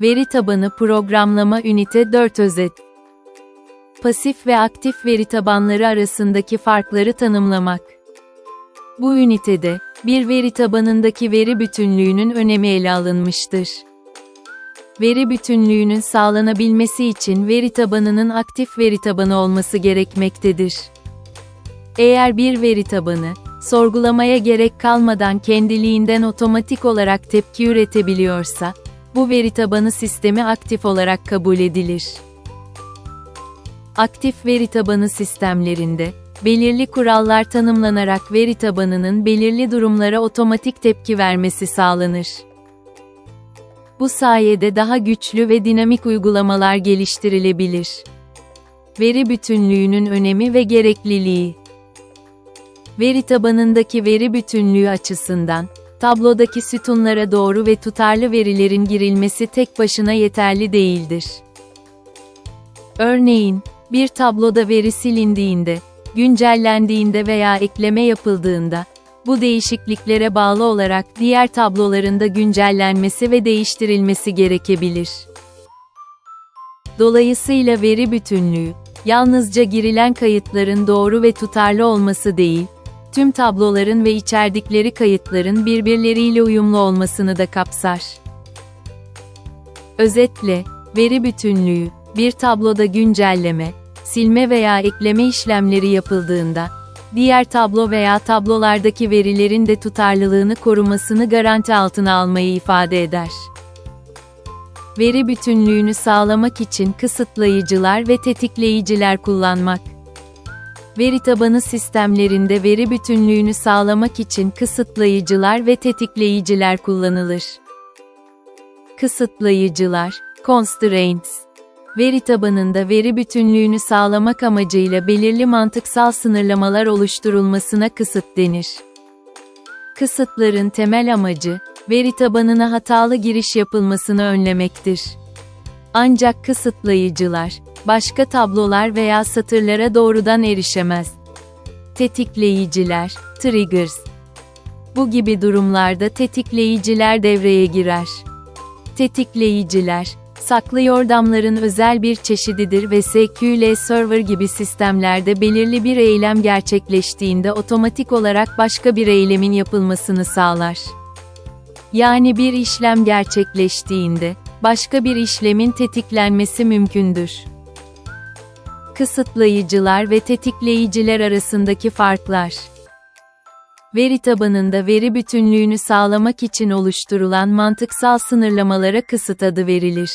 Veri tabanı programlama ünite 4 özet. Pasif ve aktif veri tabanları arasındaki farkları tanımlamak. Bu ünitede, bir veri tabanındaki veri bütünlüğünün önemi ele alınmıştır. Veri bütünlüğünün sağlanabilmesi için veri tabanının aktif veri tabanı olması gerekmektedir. Eğer bir veri tabanı, sorgulamaya gerek kalmadan kendiliğinden otomatik olarak tepki üretebiliyorsa, bu veri tabanı sistemi aktif olarak kabul edilir. Aktif veri tabanı sistemlerinde, belirli kurallar tanımlanarak veri tabanının belirli durumlara otomatik tepki vermesi sağlanır. Bu sayede daha güçlü ve dinamik uygulamalar geliştirilebilir. Veri bütünlüğünün önemi ve gerekliliği Veri tabanındaki veri bütünlüğü açısından, tablodaki sütunlara doğru ve tutarlı verilerin girilmesi tek başına yeterli değildir. Örneğin, bir tabloda veri silindiğinde, güncellendiğinde veya ekleme yapıldığında, bu değişikliklere bağlı olarak diğer tabloların da güncellenmesi ve değiştirilmesi gerekebilir. Dolayısıyla veri bütünlüğü, yalnızca girilen kayıtların doğru ve tutarlı olması değil, tüm tabloların ve içerdikleri kayıtların birbirleriyle uyumlu olmasını da kapsar. Özetle, veri bütünlüğü, bir tabloda güncelleme, silme veya ekleme işlemleri yapıldığında, diğer tablo veya tablolardaki verilerin de tutarlılığını korumasını garanti altına almayı ifade eder. Veri bütünlüğünü sağlamak için kısıtlayıcılar ve tetikleyiciler kullanmak. Veri tabanı sistemlerinde veri bütünlüğünü sağlamak için kısıtlayıcılar ve tetikleyiciler kullanılır. Kısıtlayıcılar, constraints, veri tabanında veri bütünlüğünü sağlamak amacıyla belirli mantıksal sınırlamalar oluşturulmasına kısıt denir. Kısıtların temel amacı, veri tabanına hatalı giriş yapılmasını önlemektir. Ancak kısıtlayıcılar, başka tablolar veya satırlara doğrudan erişemez. Tetikleyiciler, triggers. Bu gibi durumlarda tetikleyiciler devreye girer. Tetikleyiciler, saklı yordamların özel bir çeşididir ve SQL Server gibi sistemlerde belirli bir eylem gerçekleştiğinde otomatik olarak başka bir eylemin yapılmasını sağlar. Yani bir işlem gerçekleştiğinde, başka bir işlemin tetiklenmesi mümkündür. Kısıtlayıcılar ve tetikleyiciler arasındaki farklar Veri tabanında veri bütünlüğünü sağlamak için oluşturulan mantıksal sınırlamalara kısıt adı verilir.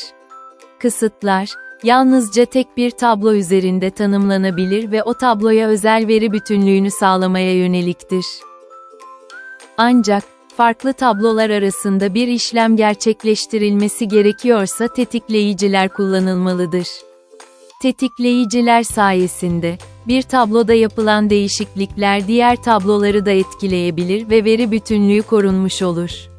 Kısıtlar, yalnızca tek bir tablo üzerinde tanımlanabilir ve o tabloya özel veri bütünlüğünü sağlamaya yöneliktir. Ancak, farklı tablolar arasında bir işlem gerçekleştirilmesi gerekiyorsa tetikleyiciler kullanılmalıdır. Tetikleyiciler sayesinde, bir tabloda yapılan değişiklikler diğer tabloları da etkileyebilir ve veri bütünlüğü korunmuş olur.